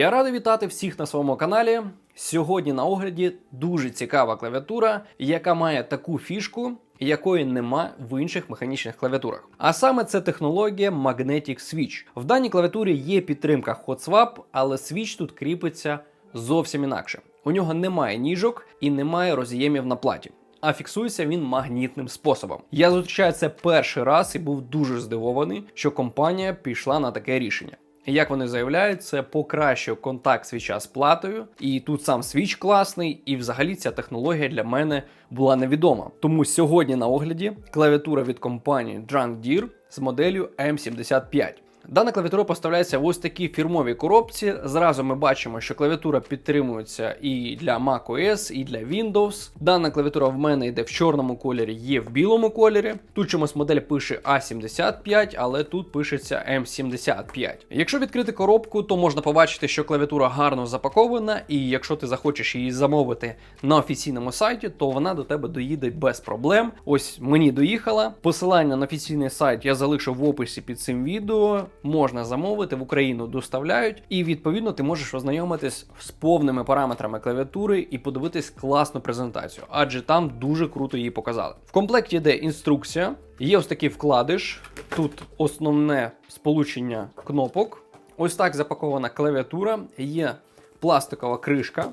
Я радий вітати всіх на своєму каналі. Сьогодні на огляді дуже цікава клавіатура, яка має таку фішку, якої нема в інших механічних клавіатурах. А саме це технологія Magnetic Switch. В даній клавіатурі є підтримка Hot Swap, але свіч тут кріпиться зовсім інакше. У нього немає ніжок і немає роз'ємів на платі. А фіксується він магнітним способом. Я зустрічаю це перший раз і був дуже здивований, що компанія пішла на таке рішення. Як вони заявляють, це покращує контакт свіча з платою, і тут сам свіч класний, і взагалі ця технологія для мене була невідома. Тому сьогодні на огляді клавіатура від компанії Drunk Deer з моделлю M75. Дана клавіатура поставляється в ось такій фірмовій коробці. Зразу ми бачимо, що клавіатура підтримується і для macOS, і для Windows. Дана клавіатура в мене йде в чорному кольорі, є в білому кольорі. Тут чомусь модель пише A75, але тут пишеться M75. Якщо відкрити коробку, то можна побачити, що клавіатура гарно запакована, і якщо ти захочеш її замовити на офіційному сайті, то вона до тебе доїде без проблем. Ось мені доїхала. Посилання на офіційний сайт я залишу в описі під цим відео можна замовити, в Україну доставляють, і відповідно ти можеш ознайомитись з повними параметрами клавіатури і подивитись класну презентацію, адже там дуже круто її показали. В комплекті йде інструкція, є ось такий вкладиш. Тут основне сполучення кнопок. Ось так запакована клавіатура, є пластикова кришка.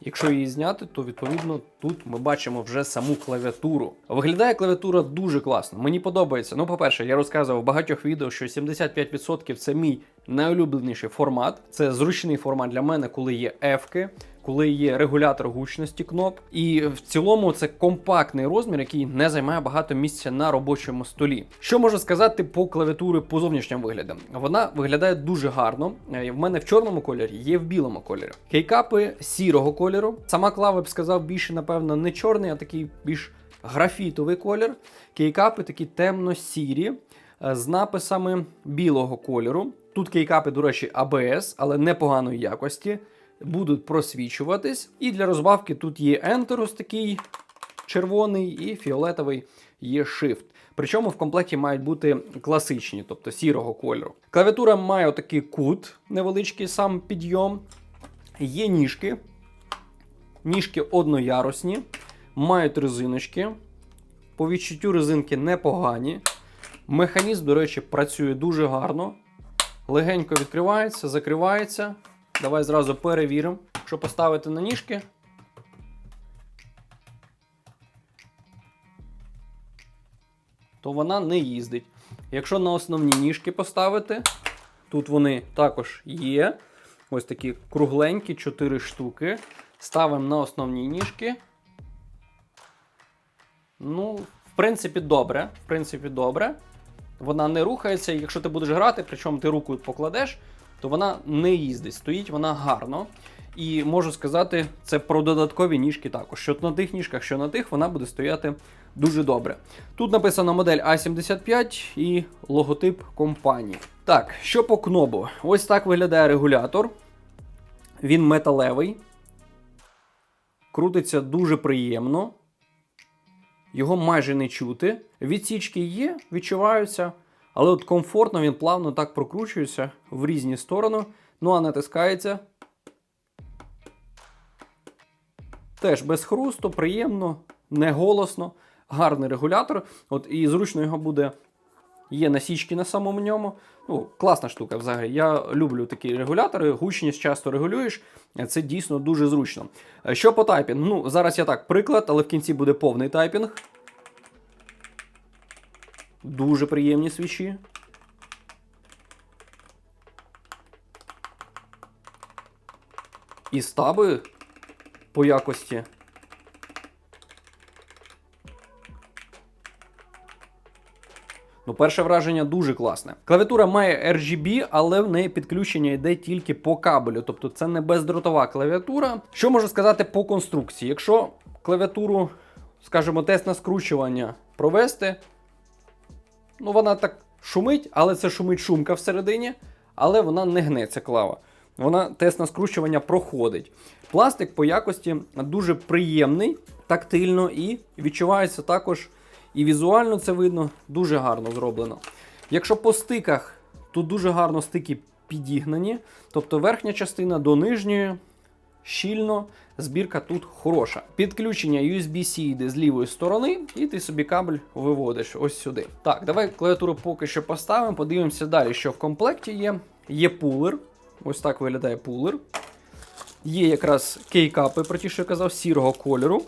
Якщо її зняти, то відповідно тут ми бачимо вже саму клавіатуру. Виглядає клавіатура дуже класно. Мені подобається. Ну, по-перше, я розказував в багатьох відео, що 75% це мій найулюбленіший формат. Це зручний формат для мене, коли є F-ки, коли є регулятор гучності кноп. І в цілому це компактний розмір, який не займає багато місця на робочому столі. Що можу сказати по клавіатурі по зовнішньому вигляду? Вона виглядає дуже гарно. Е, В мене в чорному кольорі, є в білому кольорі. Кейкапи сірого кольору. Сама клава б сказав більше, напевно, не чорний, а такий більш графітовий колір. Кейкапи такі темно-сірі е, з написами білого кольору. Тут кейкапи, до речі, ABS, але непоганої якості. Будуть просвічуватись. І для розбавки тут є Enter ось такий червоний і фіолетовий є Shift. Причому в комплекті мають бути класичні, тобто сірого кольору. Клавіатура має отакий кут, невеличкий сам підйом. Є ніжки. Ніжки одноярусні, мають резиночки. По відчуттю резинки непогані. Механізм, до речі, працює дуже гарно. Легенько відкривається, закривається. Давай зразу перевіримо. Якщо поставити на ніжки. То вона не їздить. Якщо на основні ніжки поставити, тут вони також є. Ось такі кругленькі 4 штуки. Ставимо на основні ніжки. Ну, в принципі, добре. В принципі, добре. Вона не рухається, якщо ти будеш грати, причому ти руку покладеш, то вона не їздить. Стоїть вона гарно. І можу сказати, це про додаткові ніжки також. Що на тих ніжках, що на тих, вона буде стояти дуже добре. Тут написано модель А75 і логотип компанії. Так, що по кнобу? Ось так виглядає регулятор. Він металевий. Крутиться дуже приємно. Його майже не чути. Відсічки є, відчуваються, але от комфортно він плавно так прокручується в різні сторони. Ну а натискається. Теж без хрусту, приємно, не голосно, гарний регулятор. От І зручно його буде. Є насічки на самому ньому. Ну, класна штука взагалі. Я люблю такі регулятори, гучність часто регулюєш. Це дійсно дуже зручно. Що по тайпінгу? Ну, зараз я так, приклад, але в кінці буде повний тайпінг. Дуже приємні свічі. І стаби по якості. Ну, перше враження дуже класне. Клавіатура має RGB, але в неї підключення йде тільки по кабелю, тобто це не бездротова клавіатура. Що можу сказати по конструкції? Якщо клавіатуру, скажімо, тест на скручування провести, ну вона так шумить, але це шумить шумка всередині, але вона не гнеться клава. Вона тест на скручування проходить. Пластик по якості дуже приємний, тактильно і відчувається також. І візуально це видно дуже гарно зроблено. Якщо по стиках, то дуже гарно стики підігнані. Тобто верхня частина до нижньої щільно, збірка тут хороша. Підключення USB-C йде з лівої сторони, і ти собі кабель виводиш ось сюди. Так, давай клавіатуру поки що поставимо, подивимося далі, що в комплекті є. Є пулер. Ось так виглядає пулер. Є якраз кейкапи, про ті, що я казав, сірого кольору.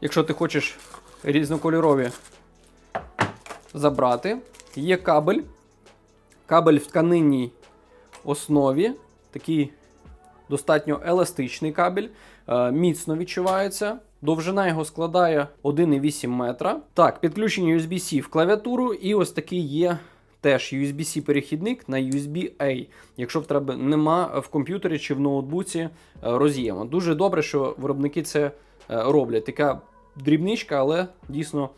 Якщо ти хочеш різнокольорові забрати. Є кабель. Кабель в тканинній основі. Такий достатньо еластичний кабель, е, міцно відчувається. Довжина його складає 1,8 метра. Так, підключення USB-C в клавіатуру, і ось такий є теж USB-C перехідник на USB-A, якщо в тебе нема в комп'ютері чи в ноутбуці е, роз'єму. Дуже добре, що виробники це е, роблять. Така дрібничка, але дійсно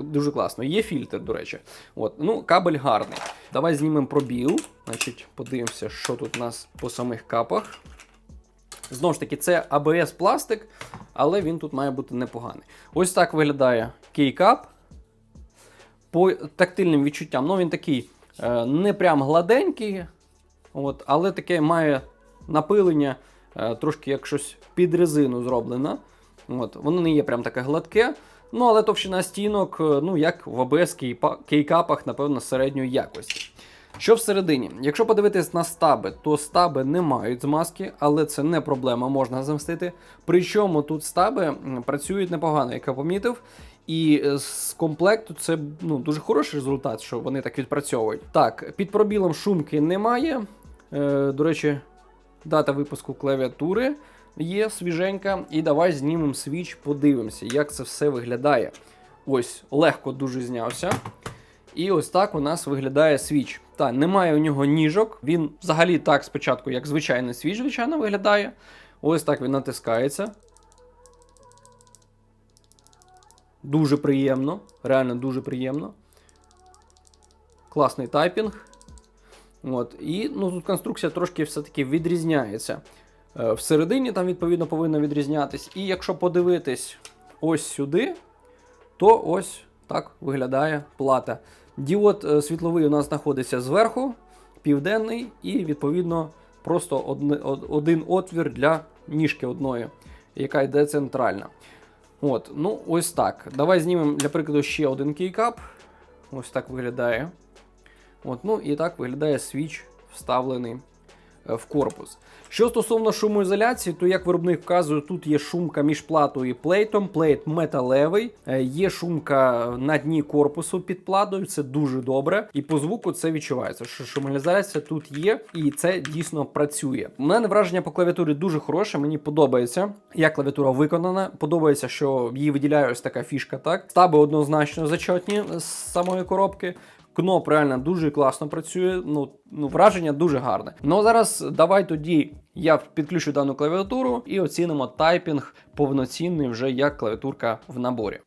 дуже класно. Є фільтр, до речі. От, ну, кабель гарний. Давай знімемо пробіл. Значить, подивимося, що тут у нас по самих капах. Знову ж таки, це ABS пластик, але він тут має бути непоганий. Ось так виглядає кейкап. По тактильним відчуттям, ну він такий е, не прям гладенький, от, але таке має напилення, е, трошки як щось під резину зроблено. От, воно не є прям таке гладке. Ну, але товщина стінок, е, ну, як в ABS кейкапах, напевно, середньої якості. Що всередині? Якщо подивитись на стаби, то стаби не мають змазки, але це не проблема, можна замстити. Причому тут стаби працюють непогано, як я помітив. І е, з комплекту це ну, дуже хороший результат, що вони так відпрацьовують. Так, під пробілом шумки немає. Е, до речі, дата випуску клавіатури є свіженька. І давай знімемо свіч, подивимося, як це все виглядає. Ось, легко дуже знявся. І ось так у нас виглядає свіч. Та, немає у нього ніжок. Він взагалі так спочатку, як звичайний свіч, звичайно, виглядає. Ось так він натискається. Дуже приємно, реально дуже приємно. Класний тайпінг. От. І ну, тут конструкція трошки все-таки відрізняється. Е, Всередині там, відповідно, повинно відрізнятись. І якщо подивитись ось сюди, то ось так виглядає плата. Діод е, світловий у нас знаходиться зверху, південний, і відповідно просто один отвір для ніжки одної, яка йде центральна. От, ну ось так. Давай знімемо для прикладу ще один кейкап. Ось так виглядає. От, ну і так виглядає свіч, вставлений в корпус. Що стосовно шумоізоляції, то як виробник вказує, тут є шумка між платою і плейтом, плейт металевий, е, є шумка на дні корпусу під платою, це дуже добре. І по звуку це відчувається, що шумоізоляція тут є, і це дійсно працює. У мене враження по клавіатурі дуже хороше, мені подобається, як клавіатура виконана. Подобається, що її виділяє ось така фішка. Так, стаби однозначно зачетні з самої коробки. Кноп реально дуже класно працює. Ну, ну враження дуже гарне. Ну зараз давай тоді я підключу дану клавіатуру і оцінимо тайпінг повноцінний вже як клавіатурка в наборі.